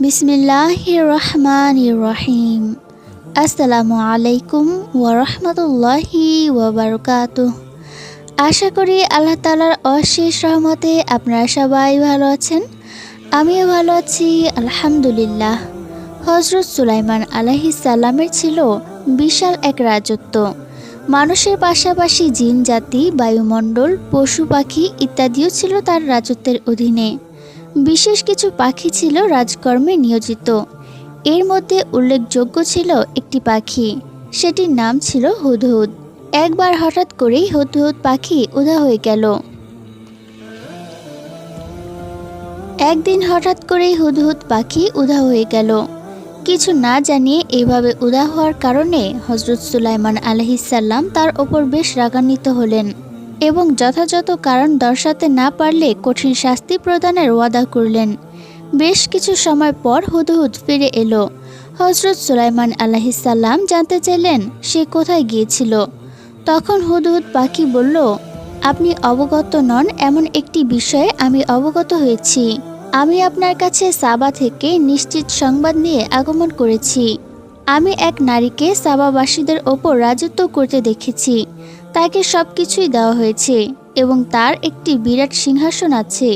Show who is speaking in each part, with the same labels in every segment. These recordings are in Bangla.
Speaker 1: বিসমিল্লাহ রহমান রহিম আসসালামু আলাইকুম ওরহমতুল্লাহি ওবরকাত আশা করি আল্লাহ তালার অশেষ রহমতে আপনারা সবাই ভালো আছেন। আমিও ভালো আছি, আলহামদুলিল্লাহ। হজরত সুলাইমান আলাহি সাল্লামের ছিল বিশাল এক রাজত্ব। মানুষের পাশাপাশি জিন জাতি, বায়ুমণ্ডল, পশু পাখি ইত্যাদিও ছিল তার রাজত্বের অধীনে। বিশেষ কিছু পাখি ছিল রাজকর্মে নিয়োজিত। এর মধ্যে উল্লেখযোগ্য ছিল একটি পাখি, সেটির নাম ছিল হুদহুদ। একবার হঠাৎ করেই হুদহুদ পাখি উধা হয়ে গেল। একদিন হঠাৎ করেই হুদহুদ পাখি উধা হয়ে গেল। কিছু না জানিয়ে এভাবে উদা হওয়ার কারণে হজরত সুলাইমান আলহিসাল্লাম তার ওপর বেশ রাগান্বিত হলেন। এবং যথাযথ কারণ দর্শাতে না পারলে কঠিন শাস্তি প্রদানের ওয়াদা করলেন। বেশ কিছু সময় পর হুদহুদ ফিরে এলো। হজরত সুলাইমান আলাহিসাল্লাম জানতে চাইলেন সে কোথায় গিয়েছিল। তখন হুদহুদ পাখি বলল, আপনি অবগত নন এমন একটি বিষয়ে আমি অবগত হয়েছি। আমি আপনার কাছে সাবা থেকে নিশ্চিত সংবাদ নিয়ে আগমন করেছি। আমি এক নারীকে সাবাবাসীদের ওপর রাজত্ব করতে দেখেছি। তাকে সব কিছুই দেওয়া হয়েছে এবং তার একটি বিরাট সিংহাসন আছে।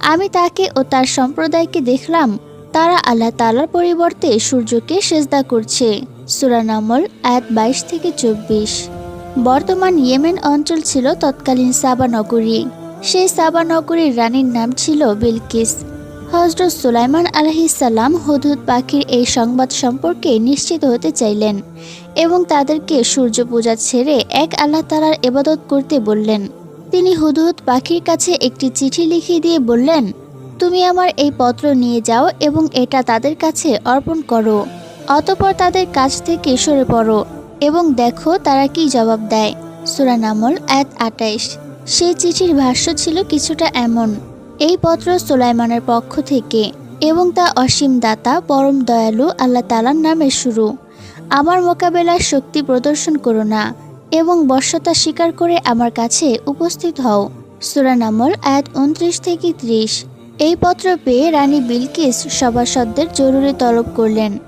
Speaker 1: আমি তাকে ও তার সম্প্রদায়কে দেখলাম, তারা আল্লাহ তালার পরিবর্তে সূর্যকে সেজদা করছে। সুরানামল এক বাইশ থেকে চব্বিশ। বর্তমান ইয়েমেন অঞ্চল ছিল তৎকালীন সাবা নগরী। সেই সাবা নগরীর রানীর নাম ছিল বিলকিস। হজরত সুলাইমান আলহিসাল্লাম হুদহুদ পাখির এই সংবাদ সম্পর্কে নিশ্চিত হতে চাইলেন এবং তাদেরকে সূর্য পূজা ছেড়ে এক আল্লাহ তালার এবাদত করতে বললেন। তিনি হুদহুদ পাখির কাছে একটি চিঠি লিখিয়ে দিয়ে বললেন, তুমি আমার এই পত্র নিয়ে যাও এবং এটা তাদের কাছে অর্পণ করো। অতপর তাদের কাছ থেকে সরে পড়ো এবং দেখো তারা কি জবাব দেয়। সুরানামল এক আটাইশ। সেই চিঠির ভাষ্য ছিল কিছুটা এমন। এই পত্র সুলাইমানের পক্ষ থেকে এবং তা অসীম দাতা, পরম দয়ালু, আল্লাহ তালার নামে শুরু। আমার মোকাবেলায় শক্তি প্রদর্শন করো না এবং বর্ষতা স্বীকার করে আমার কাছে উপস্থিত হও। সুরানামল এক উনত্রিশ থেকে ত্রিশ। এই পত্র পেয়ে রানী বিলকিস সভাসদদের জরুরি তলব করলেন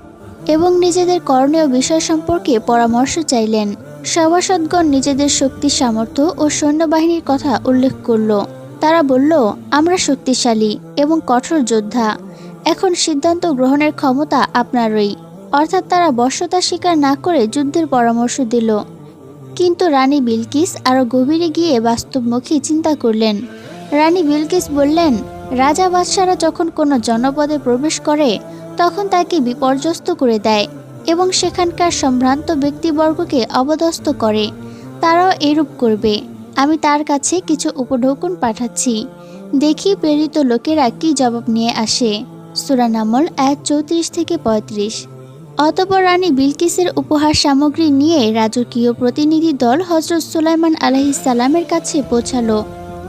Speaker 1: এবং নিজেদের করণীয় বিষয় সম্পর্কে পরামর্শ চাইলেন। সভাসদগণ নিজেদের শক্তি, সামর্থ্য ও সৈন্যবাহিনীর কথা উল্লেখ করল। তারা বলল, আমরা শক্তিশালী এবং কঠোর যোদ্ধা। এখন সিদ্ধান্ত গ্রহণের ক্ষমতা আপনারই। অর্থাৎ তারা বর্ষতা স্বীকার না করে যুদ্ধের পরামর্শ দিল। কিন্তু রানী বিলকিস আরও গভীরে গিয়ে বাস্তবমুখী চিন্তা করলেন। রানী বিলকিস বললেন, রাজা বাদশারা যখন কোনো জনপদে প্রবেশ করে, তখন তাকে বিপর্যস্ত করে দেয় এবং সেখানকার সম্ভ্রান্ত ব্যক্তিবর্গকে অবদস্ত করে। তারাও এরূপ করবে। আমি তার কাছে কিছু উপঢৌকন পাঠাচ্ছি। দেখি প্রেরিত লোকেরা কি জবাব নিয়ে আসে। সুরানামল এক চৌত্রিশ থেকে পঁয়ত্রিশ। অতপর রানী বিলকিসের উপহার সামগ্রী নিয়ে রাজকীয় প্রতিনিধি দল হজরত সুলাইমান আলহিসাল্লামের কাছে পৌঁছালো।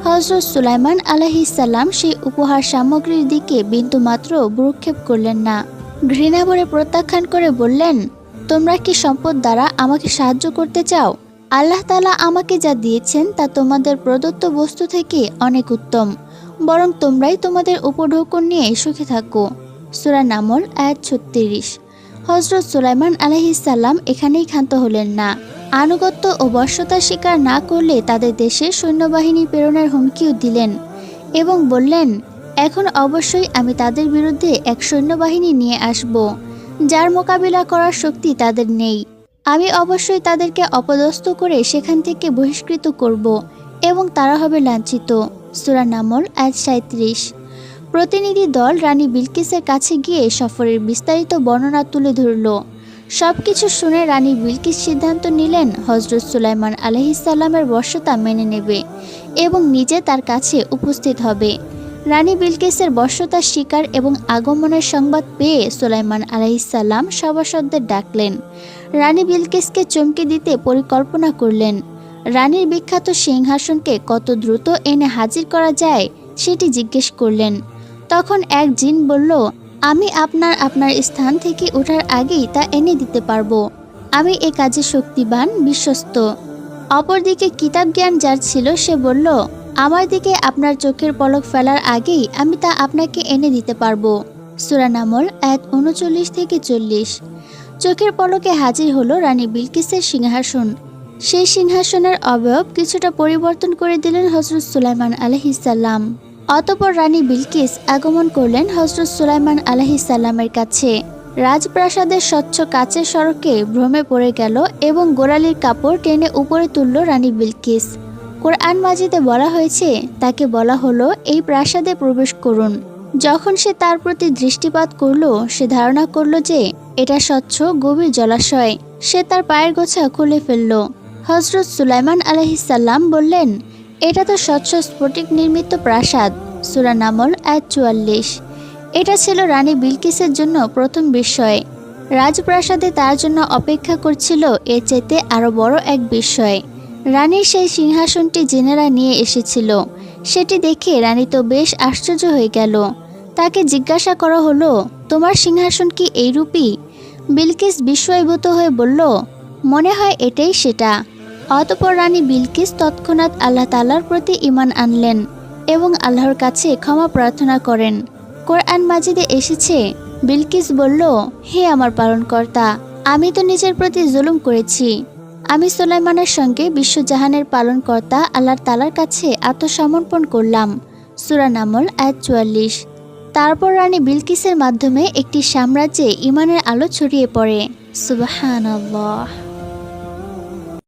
Speaker 1: হজরত সুলাইমান আলহিসাল্লাম সেই উপহার সামগ্রীর দিকে বিন্দুমাত্র ভ্রুক্ষেপ করলেন না। ঘৃণা ভরে প্রত্যাখ্যান করে বললেন, তোমরা কি সম্পদ দ্বারা আমাকে সাহায্য করতে চাও? আল্লাহ তালা আমাকে যা দিয়েছেন তা তোমাদের প্রদত্ত বস্তু থেকে অনেক উত্তম। বরং তোমরাই তোমাদের উপঢৌকন নিয়ে সুখে থাকো। সুরা নামল এক ছত্রিশ। হজরত সুলাইমান আলহিসাল্লাম এখানেই ক্ষান্ত হলেন না। আনুগত্য ও বর্ষতা স্বীকার না করলে তাদের দেশে সৈন্যবাহিনী প্রেরণের হুমকিও দিলেন এবং বললেন, এখন অবশ্যই আমি তাদের বিরুদ্ধে এক সৈন্যবাহিনী নিয়ে আসব, যার মোকাবিলা করার শক্তি তাদের নেই। আমি অবশ্যই তাদেরকে অপদস্থ করে সেখান থেকে বহিষ্কৃত করব এবং তারা হবে লাঞ্ছিত। সুরা নামল এক সাঁত্রিশ প্রতিনিধি দল রানী বিলকিসের কাছে গিয়ে সফরের বিস্তারিত বর্ণনা তুলে ধরল। সব কিছু শুনে রানী বিলকিস সিদ্ধান্ত নিলেন, হজরত সুলাইমান আলহিসাল্লামের বর্ষতা মেনে নেবে এবং নিজে তার কাছে উপস্থিত হবে। রানী বিলকিসের বর্ষতা শিকার এবং আগমনের সংবাদ পেয়ে সুলাইমান আলহিসাল্লাম সভাসদদের ডাকলেন। রানী বিলকিসকে চমকে দিতে পরিকল্পনা করলেন। রানীর বিখ্যাত সিংহাসনকে কত দ্রুত এনে হাজির করা যায় সেটি জিজ্ঞেস করলেন। তখন এক জিন বলল, আমি আপনার আপনার স্থান থেকে ওঠার আগেই তা এনে দিতে পারব। আমি এ কাজে শক্তিবান, বিশ্বস্ত। অপরদিকে কিতাব জ্ঞান যার ছিল সে বলল, আমার দিকে আপনার চোখের পলক ফেলার আগেই আমি তা আপনাকে এনে দিতে পারব। সুরা নামল এক উনচল্লিশ থেকে চল্লিশ। চোখের পলকে হাজির হলো রানী বিলকিসের সিংহাসন। সেই সিংহাসনের অবয়ব কিছুটা পরিবর্তন করে দিলেন হজরত সুলাইমান আলহিসাল্লাম অতপর রানী বিলকিস আগমন করলেন হজরত সুলাইমান আলহিসাল্লামের কাছে। রাজপ্রাসাদের স্বচ্ছ কাচের সড়কে ভ্রমে পড়ে গেল এবং গোড়ালির কাপড় টেনে উপরে তুলল রানী বিলকিস। কোরআন মাজিদে বলা হয়েছে, তাকে বলা হলো, এই প্রাসাদে প্রবেশ করুন। যখন সে তার প্রতি দৃষ্টিপাত করল, সে ধারণা করল যে এটা স্বচ্ছ গভীর জলাশয়। সে তার পায়ের গোছা খুলে ফেলল। হজরত সুলাইমান আলহিসাল্লাম বললেন, এটা তো স্বচ্ছ স্ফটিক নির্মিত প্রাসাদ, সুরা নামল এক চুয়াল্লিশ। এটা ছিল রানী বিলকিসের জন্য প্রথম বিস্ময়। রাজপ্রাসাদে তার জন্য অপেক্ষা করছিল এর চেতে আরও বড় এক বিস্ময়। রানীর সেই সিংহাসনটি জেনেরা নিয়ে এসেছিল। সেটি দেখে রানী তো বেশ আশ্চর্য হয়ে গেল। তাকে জিজ্ঞাসা করা হলো, তোমার সিংহাসন কি এইরূপই বিলকিস বিস্ময়ভূত হয়ে বলল, মনে হয় এটাই সেটা। অতপর রানী বিলকিস তৎক্ষণাৎ আল্লাহ তালার প্রতি ইমান আনলেন এবং আল্লাহর কাছে ক্ষমা প্রার্থনা করেন। কোরআন মাজিদে এসেছে, বিলকিস বলল, হে আমার পালনকর্তা, আমি তো নিজের প্রতি জুলুম করেছি। আমি সুলাইমানের সঙ্গে বিশ্বজাহানের পালনকর্তা আল্লাহ তালার কাছে আত্মসমর্পণ করলাম। সুরা নামল এক চুয়াল্লিশ। তারপর রানী বিলকিসের মাধ্যমে একটি সাম্রাজ্যে ইমানের আলো ছড়িয়ে পড়ে। সুবাহান